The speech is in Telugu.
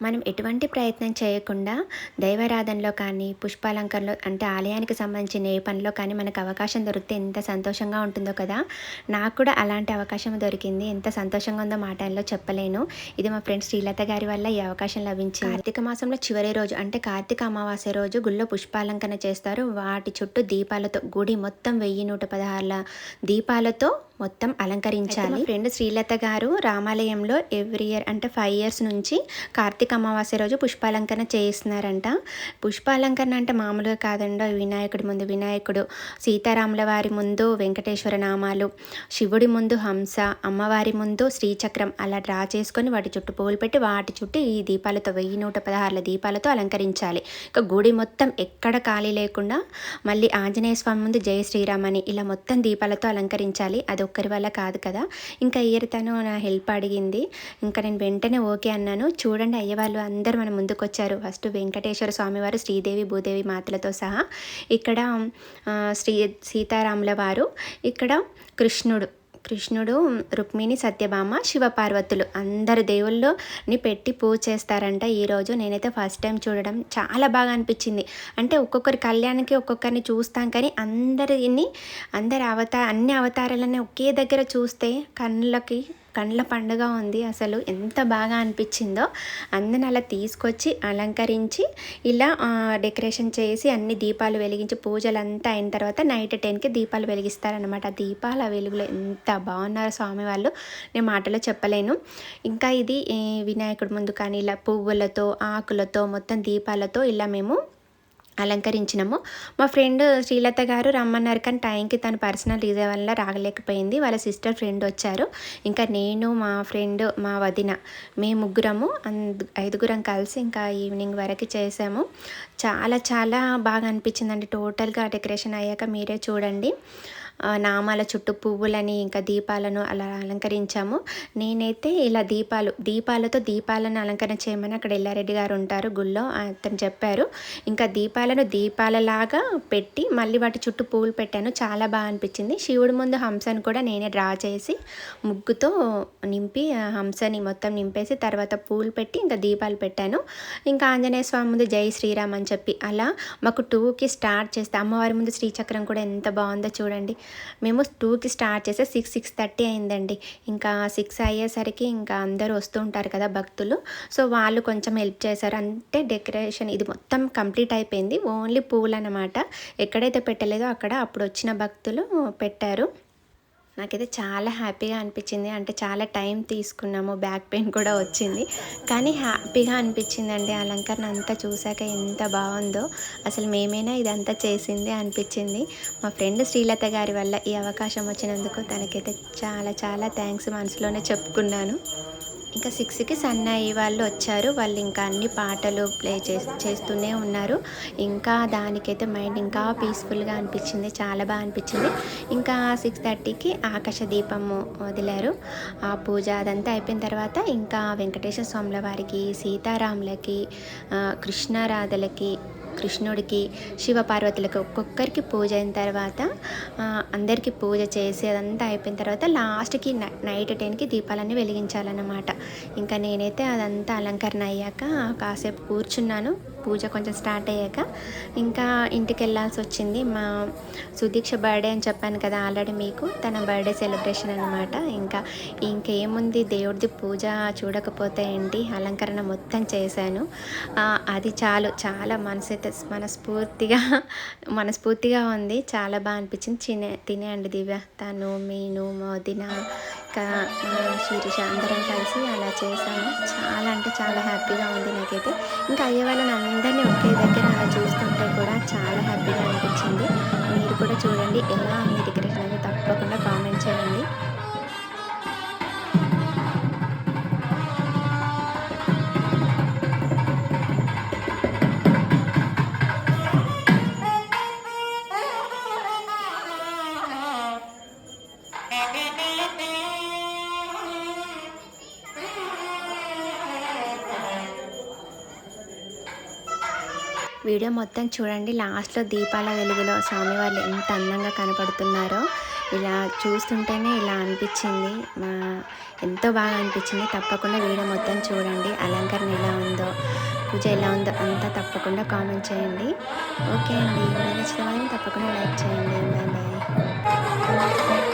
మనం ఎటువంటి ప్రయత్నం చేయకుండా దైవారాధనలో కానీ పుష్పాలంకరణలో అంటే ఆలయానికి సంబంధించిన ఏ పనిలో కానీ మనకు అవకాశం దొరికితే ఎంత సంతోషంగా ఉంటుందో కదా నాకు కూడా అలాంటి అవకాశం దొరికింది. ఎంత సంతోషంగా ఉందో మాటల్లో చెప్పలేను. ఇది మా ఫ్రెండ్ శ్రీలత గారి వల్ల ఈ అవకాశం లభించింది. కార్తీక మాసంలో చివరి రోజు అంటే కార్తీక అమావాస్య రోజు గుళ్ళో పుష్పాలంకరణ చేస్తారు. వాటి చుట్టూ దీపాలతో గుడి మొత్తం వెయ్యి నూట పదహారుల దీపాలతో మొత్తం అలంకరించాలి. ఫ్రెండ్ శ్రీలత గారు రామాలయంలో ఎవ్రీ ఇయర్ అంటే ఫైవ్ ఇయర్స్ నుంచి కార్తీక అమావాస్య రోజు పుష్పాలంకరణ చేయిస్తున్నారంట. పుష్పాలంకరణ అంటే మామూలుగా కాదండి వినాయకుడి ముందు వినాయకుడు సీతారాముల వారి ముందు వెంకటేశ్వర నామాలు శివుడి ముందు హంస అమ్మవారి ముందు శ్రీచక్రం అలా డ్రా చేసుకొని వాటి చుట్టూ పువ్వులు పెట్టి వాటి చుట్టూ ఈ దీపాలతో వెయ్యి నూట పదహారుల దీపాలతో అలంకరించాలి. ఇక గుడి మొత్తం ఎక్కడ ఖాళీ లేకుండా మళ్ళీ ఆంజనేయ స్వామి ముందు జయ శ్రీరామ్ అని ఇలా మొత్తం దీపాలతో అలంకరించాలి. అది ఒక్కరి వల్ల కాదు కదా. ఇంకా ఇయర్ తను నా హెల్ప్ అడిగింది. ఇంకా నేను వెంటనే ఓకే అన్నాను. చూడండి అయ్యవాళ్ళు అందరూ మన ముందుకు వచ్చారు ఫస్ట్ వెంకటేశ్వర స్వామివారు శ్రీదేవి భూదేవి మాతలతో సహా. ఇక్కడ శ్రీ సీతారాముల వారు. ఇక్కడ కృష్ణుడు. కృష్ణుడు రుక్మిణి సత్యభామ శివపార్వతులు అందరు దేవుళ్ళని పెట్టి పూజ చేస్తారంట ఈరోజు నేనైతే ఫస్ట్ టైం చూడడం చాలా బాగా అనిపించింది. అంటే ఒక్కొక్కరి కళ్యాణానికి ఒక్కొక్కరిని చూస్తాం కానీ అందరిని అందరి అవతార అన్ని అవతారాలని ఒకే దగ్గర చూస్తే కళ్ళకి కండ్ల పండుగ ఉంది అసలు ఎంత బాగా అనిపించిందో. అందరిని అలా తీసుకొచ్చి అలంకరించి ఇలా డెకరేషన్ చేసి అన్ని దీపాలు వెలిగించి పూజలు అంతా అయిన తర్వాత నైట్ టెన్కి దీపాలు వెలిగిస్తారనమాట దీపాల వెలుగులో ఎంత బాగున్నారు స్వామి వాళ్ళు. నేను మాటలో చెప్పలేను. ఇంకా ఇది వినాయకుడి ముందు కానీ ఇలా పువ్వులతో ఆకులతో మొత్తం దీపాలతో ఇలా మేము అలంకరించినాము. మా ఫ్రెండ్ శ్రీలత గారు రమ్మన్నారు కానీ టైంకి తన పర్సనల్ రీజన్ వల్ల రాగలేకపోయింది. వాళ్ళ సిస్టర్ ఫ్రెండ్ వచ్చారు. ఇంకా నేను మా ఫ్రెండ్ మా వదిన మేము ముగ్గురము ఐదుగురం కలిసి ఇంకా ఈవినింగ్ వరకు చేసాము. చాలా చాలా బాగా అనిపించిందండి. టోటల్గా డెకరేషన్ అయ్యాక మీరే చూడండి. నామాల చుట్టూ పువ్వులని ఇంకా దీపాలను అలా అలంకరించాము. నేనైతే ఇలా దీపాలు దీపాలతో దీపాలను అలంకరణ చేయమని అక్కడ ఎల్లారెడ్డి గారు ఉంటారు గుళ్ళో అతను చెప్పారు. ఇంకా దీపాలను దీపాలలాగా పెట్టి మళ్ళీ వాటి చుట్టూ పువ్వులు పెట్టాను. చాలా బాగా అనిపించింది. శివుడి ముందు హంసను కూడా నేనే డ్రా చేసి ముగ్గుతో నింపి హంసని మొత్తం నింపేసి తర్వాత పూలు పెట్టి ఇంకా దీపాలు పెట్టాను. ఇంకా ఆంజనేయ స్వామి ముందు జై శ్రీరామ్ అని చెప్పి అలా మాకు టూకి స్టార్ట్ చేస్తే అమ్మవారి ముందు శ్రీచక్రం కూడా ఎంత బాగుందో చూడండి. మేము టూకి స్టార్ట్ చేస్తే సిక్స్ సిక్స్ థర్టీ అయిందండి. ఇంకా సిక్స్ అయ్యేసరికి ఇంకా అందరూ వస్తూ ఉంటారు కదా భక్తులు. సో వాళ్ళు కొంచెం హెల్ప్ చేశారు. అంటే డెకరేషన్ ఇది మొత్తం కంప్లీట్ అయిపోయింది. ఓన్లీ పూలు అనమాట ఎక్కడైతే పెట్టలేదో అక్కడ అప్పుడు వచ్చిన భక్తులు పెట్టారు. నాకైతే చాలా హ్యాపీగా అనిపించింది. అంటే చాలా టైం తీసుకున్నాము. బ్యాక్ పెయిన్ కూడా వచ్చింది. కానీ హ్యాపీగా అనిపించింది అండి అలంకరణ అంతా చూశాక ఎంత బాగుందో. అసలు మేమైనా ఇదంతా చేసింది అనిపించింది. మా ఫ్రెండ్ శ్రీలత గారి వల్ల ఈ అవకాశం వచ్చినందుకు తనకైతే చాలా చాలా థ్యాంక్స్ మనసులోనే చెప్పుకున్నాను. ఇంకా సిక్స్కి సన్నాయి వాళ్ళు వచ్చారు. వాళ్ళు ఇంకా అన్ని పాటలు ప్లే చేస్తూనే ఉన్నారు. ఇంకా దానికైతే మైండ్ ఇంకా పీస్ఫుల్గా అనిపించింది. చాలా బాగా అనిపించింది. ఇంకా సిక్స్ థర్టీకి ఆకాశ దీపము వదిలారు. ఆ పూజ అదంతా అయిపోయిన తర్వాత ఇంకా వెంకటేశ్వర స్వాముల వారికి సీతారాములకి కృష్ణారాధలకి కృష్ణుడికి శివపార్వతులకు ఒక్కొక్కరికి పూజ అయిన తర్వాత అందరికీ పూజ చేసి అదంతా అయిపోయిన తర్వాత లాస్ట్కి నైట్ టెన్కి దీపాలన్నీ వెలిగించాలన్నమాట. ఇంకా నేనైతే అదంతా అలంకరణ అయ్యాక కాసేపు కూర్చున్నాను. పూజ కొంచెం స్టార్ట్ అయ్యాక ఇంకా ఇంటికి వెళ్ళాల్సి వచ్చింది. మా సుదీక్ష బర్త్డే అని చెప్పాను కదా ఆల్రెడీ మీకు. తన బర్త్డే సెలబ్రేషన్ అనమాట ఇంకా ఇంకేముంది? దేవుడిది పూజ చూడకపోతే ఏంటి? అలంకరణ మొత్తం చేశాను. అది చాలు. చాలా మనసు అయితే మనస్ఫూర్తిగా మనస్ఫూర్తిగా ఉంది. చాలా బాగా అనిపించింది. తినే తినేయండి దివ్య. తను మీను మోదిన ఇంకా శిరీష అందరం కలిసి అలా చేశాను చాలా అంటే చాలా హ్యాపీగా ఉంది నాకైతే. ఇంకా అయ్యే వాళ్ళని చూస్తుంటే కూడా చాలా హ్యాపీగా అనిపించింది. మీరు కూడా చూడండి ఎలా ఉంది. డెకరేషన్ అనేది తప్పకుండా కామెంట్ చేయండి. వీడియో మొత్తం చూడండి. లాస్ట్లో దీపాల వెలుగులో స్వామివార్లు ఎంత అందంగా కనపడుతున్నారో. ఇలా చూస్తుంటేనే ఇలా అనిపించింది. మా ఎంతో బాగా అనిపించింది. తప్పకుండా వీడియో మొత్తం చూడండి. అలంకరణ ఎలా ఉందో పూజ ఎలా ఉందో అంతా తప్పకుండా కామెంట్ చేయండి. ఓకే అండి. నచ్చిన వాళ్ళని తప్పకుండా లైక్ చేయండి. Bye bye.